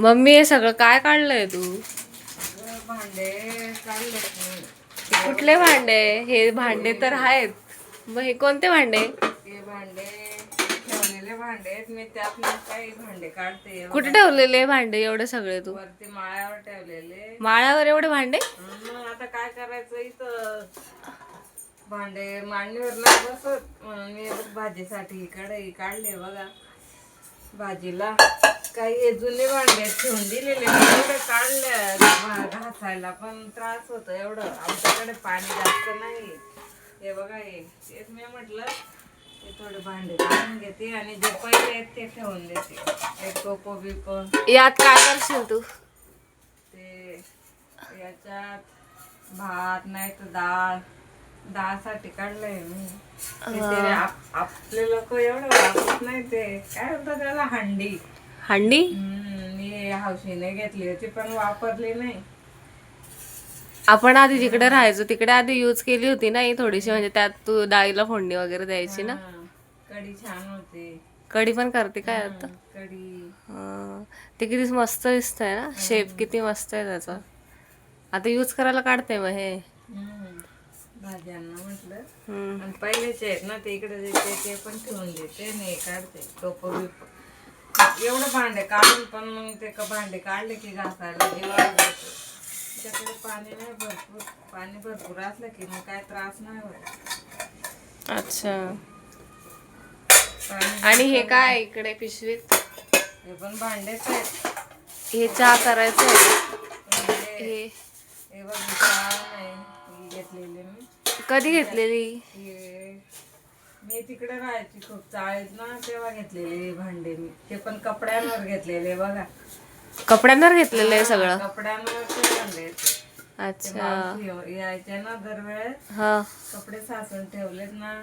Mummy हे सगळं काय काढलंय तू? भांडे कुठले भांडे? हे भांडे तर आहेत. मग हे कोणते भांडे? हे भांडे ठेवलेले भांडे आहेत. मी त्यातले काही भांडे काढते. कुठे ठेवलेले भांडे एवढे सगळे तू? वरती माळ्यावर ठेवलेले. माळ्यावर एवढे भांडे? मग आता काय करायचं इथं? भांडे मांडणीवर नाही बसत. म्हणून मी भाजीसाठी कढई काढले बघा. भाजीला काही जुने भांडे ठेवून दिलेले एवढे काढले घासायला पण त्रास होतो एवढं. आमच्याकडे पाणी जास्त नाही. हे बघा हे तेच मी म्हटलं ते थोडे भांडे काढून घेते आणि जे पहिले आहेत ते ठेवून देते. एक कोको बिको. यात काय करशील तू? ते याच्यात भात नाही तर डाळ डाळसाठी काढलंय मी. ते ते आप- आपले लोक एवढं वापरत नाही ते. काय म्हणतात त्याला? हंडी. हंडी? हम्म, मी हौशीने घेतली होती पण वापरली नाही. आपण आधी जिकडे राहायचो तिकडे आधी यूज केली होती ना ही थोडीशी? म्हणजे त्यात तू डाळीला फोडणी वगैरे द्यायची ना? हा, कढी छान होती. कढी पण करते काय आता? कढी. ते किती मस्त दिसतंय ना? शेप किती मस्त आहे त्याचा. आता यूज करायला काढते मग हे. हम्म, भाज्यांना म्हटलं. आणि पहिलेचे आहेत ना ते इकडे देते ते पण ठेवून देते आणि हे काढते. टोप बिप. एवढं भांडे काढून पण मग ते का भांडे काढले की घासायला जेवायला. त्याच्याकडे पाणी नाही भरपूर. पाणी भरपूर असलं की मग काय त्रास नाही होत. अच्छा. आणि हे काय इकडे पिशवीत? हे पण भांडेच आहेत. हे चहा करायचं आहे. हे हे. हे बघ कधी घेतलेली? मी तिकडे राहायची खूप चाळीत ना तेव्हा घेतलेले भांडे मी. ते पण कपड्यांवर घेतलेले बघा. कपड्यांवर घेतलेलं आहे सगळं? कपड्यांवर ते भांडे आहेत. ते अच्छा मावशी यायच्या ना दरवेळेस. हा. कपडे साचून ठेवलेत ना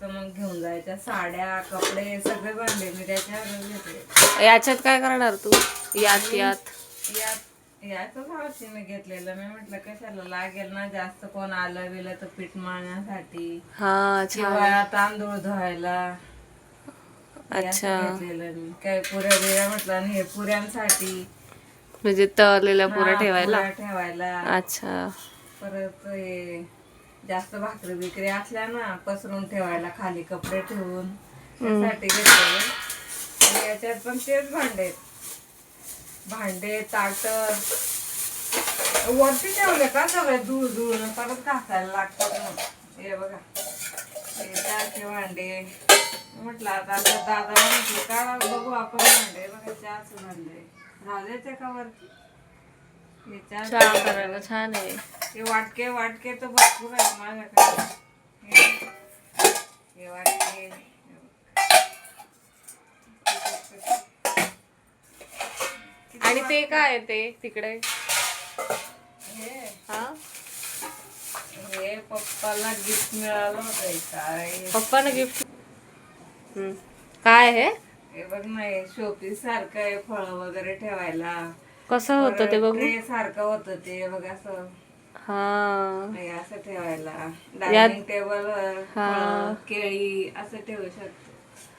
तर मग घेऊन जायच्या साड्या कपडे सगळे भांडे मी त्याच्यावर घेतले. याच्यात काय करणार तू? यात यात. यात याच हौशी मी घेतलेलं. मी म्हटलं कशाला लागेल ना जास्त कोण आलं बिलं तर पीठ मळण्यासाठी? हा छान. किंवा तांदूळ धुवायला? अच्छा. घेतलेलं मी. काय पुऱ्या बिऱ्या म्हटलं आणि हे पुऱ्यांसाठी. म्हणजे तळलेल्या पुऱ्या हा, ठेवायला? पुऱ्या ठेवायला. अच्छा. परत हे जास्त भाकरी बिकरी असल्या ना पसरून ठेवायला खाली कपडे ठेवून. त्यासाठी घेतलेले. आणि याच्यात पण तेच भांडे आहेत. भांडे ताट. वरती ठेवले का सगळे? धूळ धुळ. परत घासायला लागतात हे बघा. हे चहाचे भांडे. म्हटलं आता दादाला म्हटलं का बघू आपण भांडे बघा चहाचे भांडे. द्यायचे का वरती? हे चहा करायला छान आहे. हे वाटके वाटके तर भरपूर आहेत माझ्याकडे हे वाटके. आणि ते काय आहे ते तिकडे? हे. पप्पाला गिफ्ट मिळालं होतं काय? पप्पाने गिफ्ट काय आहे हे बघ ना हे शोपीस सारखं आहे फळ वगैरे ठेवायला. कसं होतं ते बघू? ट्रे सारखं होतं ते बघ असं. हा. हे असं ठेवायला. डायनिंग टेबल हा. केळी असं ठेवू शकतो.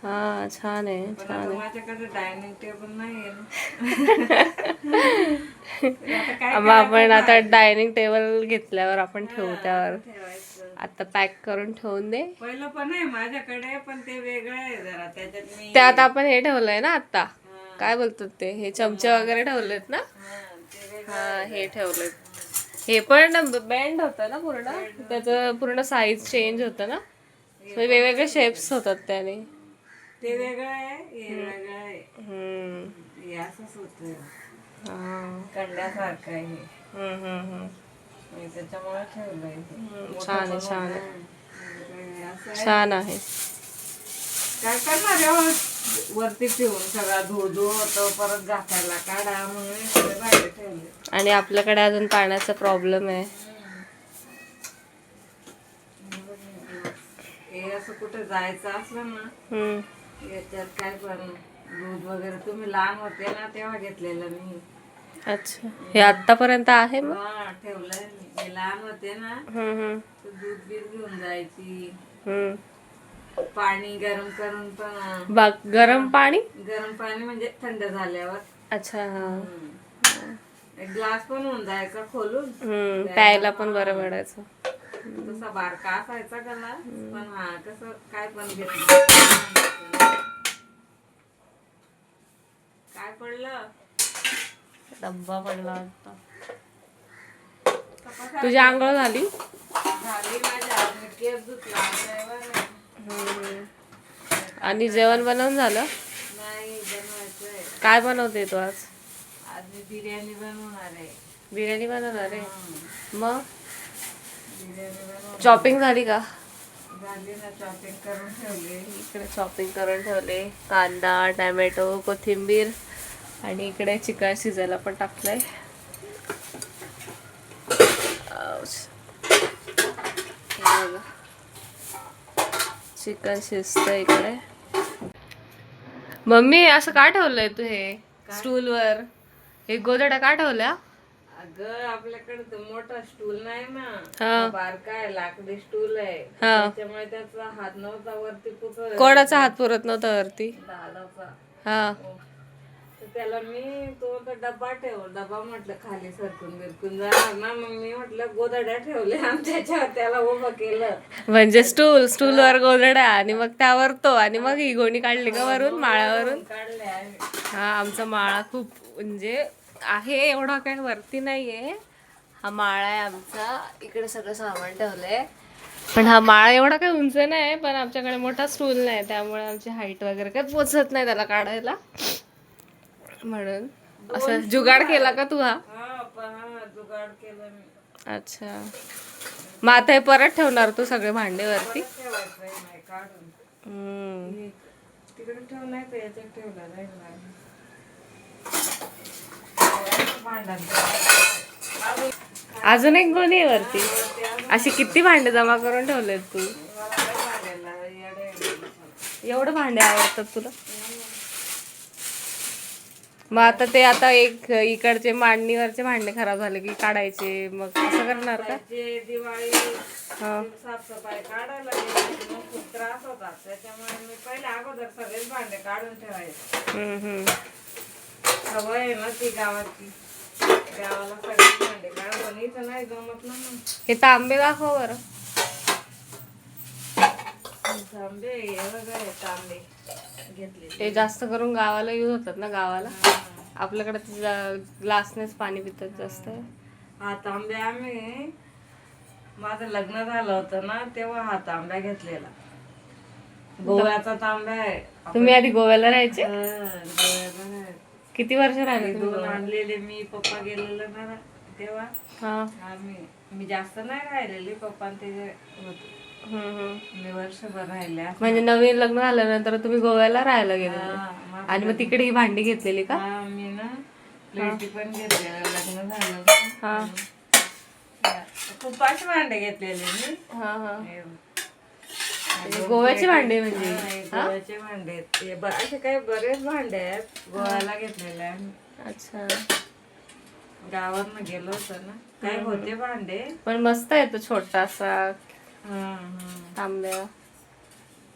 हा छान आहे पण आता माझ्याकडे डायनिंग टेबल नाही आहे ना. आता काय मग आपण आता डायनिंग टेबल घेतल्यावर आपण ठेवू त्यावर ठेवायचं. आता पॅक करून ठेवून दे. पहिलं पण आहे माझ्याकडे पण ते वेगळं आहे जरा. त्याच्यात मी त्यात आपण हे ठेवलंय ना आता? काय बोलतात ते? हे चमचे वगैरे ठेवलेत ना? हा, ते वेगळं हा हे ठेवलेत. हे पण बेंड होतं ना पूर्ण? त्याचं पूर्ण साईज चेंज होतं ना? म्हणजे वेगवेगळे शेप्स होतात त्याने. ते वेगळं आहे हे वेगळं आहे हम्म. हे असंच होत हा. कंड्यासारखं आहे हे. हम्म, हम्म, हम्म. मी त्याच्यामुळे ठेवलंय हे. हम्म, छान आहे छान आहे असं आहे. छान आहे काय करणार आहे हो? वरती ठेवून सगळा धूळ धूळ होतो परत झाकायला काढा म्हणून हे सगळे बाहेर ठेवले आणि आपल्याकडे अजून पाण्याचा प्रॉब्लेम आहे हे असं कुठे जायचं असलं ना हम्म. याच्यात काय पण दूध वगैरे तुम्ही लहान होते ना तेव्हा घेतलेलं मी. अच्छा. हे आतापर्यंत आहे मग? हा ठेवलंय मी. हे लहान होते ना हम्म, हम्म, तर दूध बीत घेऊन जायची. हम्म. पाणी गरम करून पण बा गरम पाणी? गरम पाणी म्हणजे थंड झाल्यावर. अच्छा हा. एक ग्लास पण होऊन जायचा खोलून. हम्म प्यायला पण बरं पडायचं. तसा बारका असायचा गला पण हा कसं काय पण घेतलं काय पडलं? डब्बा पडला वाटतं. तुझी आंघोळ झाली? झाली माझ्या केस धुतला. आणि जेवण बनवून झालं? नाही बनवायचंय काय बनवते तू आज? आज मी बिर्याणी बनवणार आहे. बिर्याणी बनवणार आहे. मग? शॉपिंग झाली का? झाली ना शॉपिंग करून ठेवली. इकडे शॉपिंग करून ठेवले. कांदा टॅमॅटो कोथिंबीर आणि इकडे चिकन शिजायला पण टाकलंय. चिकन शिजतं इकडे. मम्मी असं का ठेवलंय तू हे? स्टूलवर. हे गोदड्या का ठेवल्या अगं आपल्याकडे तर मोठा स्टूल नाही हा. ना बारका आहे लाकडी स्टूल आहे. हा. त्याच्यामुळे त्याचा हात नव्हता वरती कुठं कोणाचा हात पुरत नव्हता वरती. दादाचा. हा. त्याला मी तो तो डब्बा ठेव. डब्बा म्हटलं खाली सरकून बिरकून जाणार ना मग मी म्हटलं गोदड्या ठेवल्या आणि त्याच्यावर त्याला उभं केलं. म्हणजे स्टूल स्टूलवर गोदड्या आणि मग त्यावर तो आणि मग ही गोणी काढली का वरून माळावरून? काढले आम्ही हा आमचा माळा खूप म्हणजे आहे एवढा काही वरती नाहीये. हा माळा आहे आमचा. इकडे सगळं सामान ठेवलंय. पण हा माळा एवढा काही उंच नाही पण आमच्याकडे मोठा स्टूल नाही त्यामुळे आमची हाईट वगैरे काही पोचत नाही त्याला काढायला. म्हणून असं जुगाड केला का तू हा? जुगाड केलं अच्छा. मग आता हे परत ठेवणार तू सगळे भांडे वरती? ठेवायचं अजून एक गोणी आहे वरती. अशी किती भांडे जमा करून ठेवलेत तू. एवढं भांडे आवडतात तुला? मग आता ते आता एक इकडचे मांडणीवरचे भांडे खराब झाले की काढायचे मग असं करणार का? दिवाळी साफसफाई काढायला गेली की मग खूप त्रास होतात. त्याच्यामुळे मी पहिले अगोदर सगळेच भांडे काढून ठेवायचे. सवय आहे ना ती गावाची गावाला सगळेच भांडे पण इथं नाही जमत ना मग. हे तांबे दाखव बरं. तांबे हे बघा हे तांबे घेतले ते जास्त करून गावाला यूज होतात ना गावाला. आपल्याकडे ग्लासनेच पाणी पितात जास्त. हा तांबे आम्ही माझं लग्न झालं होतं ना तेव्हा हा तांब्या घेतलेला. गोव्याचा तांब्या आहे. तुम्ही आधी गोव्याला राहायचे? हा, गोव्याचा आहे. किती वर्ष राहिले ते? दोन? आणलेले मी पप्पा गेलेलं ना तेव्हा. हा. आम्ही मी जास्त नाही राहिलेली पप्पा ते होते. मी वर्षभर राहिल्या म्हणजे नवीन लग्न झाल्यानंतर तुम्ही गोव्याला राहायला गेले आणि मग तिकडे ही भांडी घेतलेली का? हा, मी ना प्लेटी पण घेतलेलं लग्न झालं. हा. खूप पाच भांडे घेतलेले मी. हा हा. हे म्हणजे गोव्याची भांडी म्हणजे? हा, गोव्याचे भांडे आहेत. ते ब- असे काही बरेच भांडे आहेत गोव्याला घेतलेले आहे अच्छा. गावात गेलो होतो ना काय होते भांडे? पण मस्त आहे तो छोटासा हा, हा. तांब्या.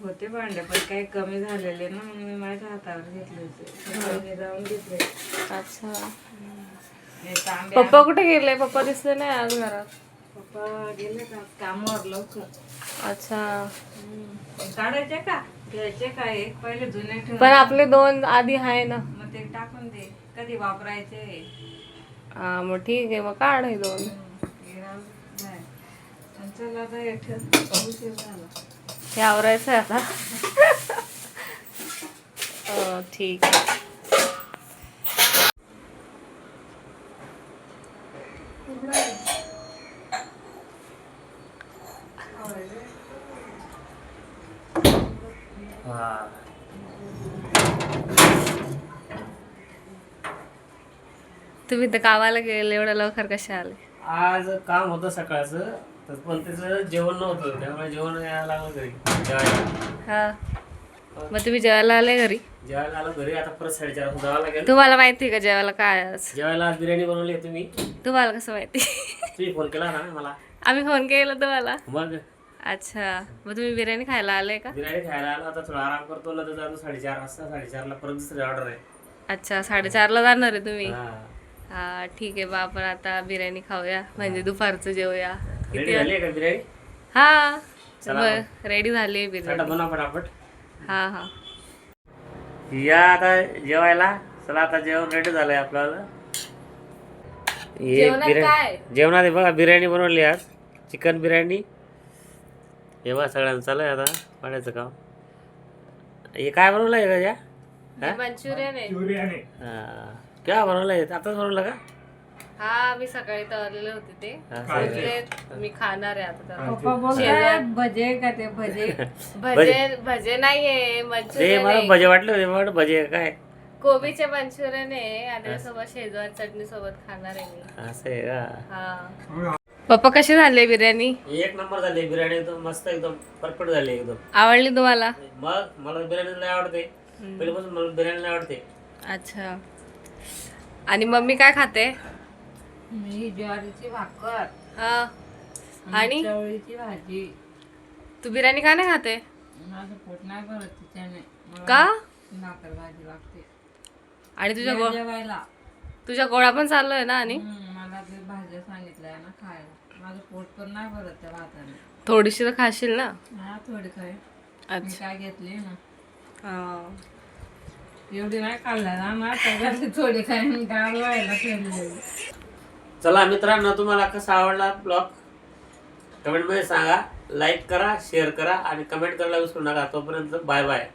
होते भांडे पण काही कमी झालेले ना मग मी माझ्या हातावर घेतले होते. मी जाऊन घेतले. अच्छा. हे. तांबे पप्पा कुठे गेले? पप्पा दिसले नाही आज घरात. पप्पा गेले का कामावर लवकर. अच्छा. काढायचे का? घ्यायचे का एक पहिले जुने पण आपले दोन आधी आहे ना. मग ते टाकून दे. कधी वापरायचे? हा मग ठीक आहे मग काढ हे दोन. हे राहू दे. नाही. आणि चल आता हे ठेव. उशीर झाला. हे आवरायचं आहे आता. अं, ठीक आहे. तुम्ही तर गावाला गेले एवढ्या लवकर कसे आले? आज काम होतं सकाळचं तर पण त्याचं जेवण नव्हतं त्यामुळे जेवण यायला लागलं घरी जेवायला. हा. मग तुम्ही जेवायला आले घरी? जेवायला आलो घरी आता परत साडेचार वाजता जावं लागेल. तुम्हाला माहिती आहे का जेवायला काय आहे आज? जेवायला आज बिर्याणी बनवली आहे तुम्ही. तुम्हाला कसं माहिती? तुम्ही फोन केला ना मला? आम्ही फोन केला तुम्हाला? मग? अच्छा. मग तुम्ही बिर्याणी खायला आले का? बिर्याणी खायला आलो आता थोडा आराम करतो ना तर जातो साडेचार वाजता साडेचारला परत दुसरी ऑर्डर आहे. अच्छा साडेचारला जाणार आहे तुम्ही? हा. हा ठीक आहे बा आपण आता बिर्याणी खाऊया. म्हणजे दुपारचं जेवूया. रेडी झाली का बिर्याणी? हा. चला रेडी झाली चला बिर्याणी. हा हा. या आता जेवायला. चला आता जेवण रेडी झालंय आपल्याला. हे जेवणात बिर्याणी काय? जेवणात हे बघा बिर्याणी बनवली आज. चिकन बिर्याणी. हे बघा सगळ्यांचं चालू आहे आता पाण्याचं काम. हे काय बनवलं आहे का या? मंचुरियन आहे. हा. केव्हा बनवलं आहे आताच बनवलं का? हा मी सकाळी तळलेले होते ते. मी खाणार आहे आता. पप्पा बोलताय भजे का ते? भजे? भजे भजे नाहीये ते मंचुरियन मला आहे भजे वाटले होते मला वाटलं भजे काय? कोबीचे मंचुरियन आहे आणि त्यासोबत शेजवान चटणी सोबत खाणार आहे मी. असं आहे का? हा. पप्पा कशी झाली बिर्याणी? एक नंबर झाली बिर्याणी एकदम मस्त एकदम परफेक्ट झाली एकदम. आवडली तुम्हाला? मग मला बिर्याणी नाही आवडते. पहिल्यापासून मला बिर्याणी नाही आवडते. अच्छा. आणि मम्मी काय खाते? मी ज्वारीची भाकर. हा. आणि? चवळीची भाजी. तू बिर्याणी का नाही खाते? माझं पोट नाही भरत तिच्याने. का? भाकर भाजी लागते. आणि तुझ्या गो जेवायला. तुझ्या गोळा पण चालू आहे ना आणि? मला ते भाज्या सांगितल्या ना खायला. माझं पोट पण नाही भरत त्या भाताने. थोडीशी तर खाशील ना? हा थोडी काय अच्छा. काय घेतली? ना हा. एवढी नाही खाल्ल्या ना थोडी काय गाव व्हायला ठेवली चला मित्रांनो तुम्हाला कसा आवडला ब्लॉग? कमेंटमध्ये सांगा लाईक करा शेअर करा आणि कमेंट करायला विसरू नका. तोपर्यंत बाय बाय.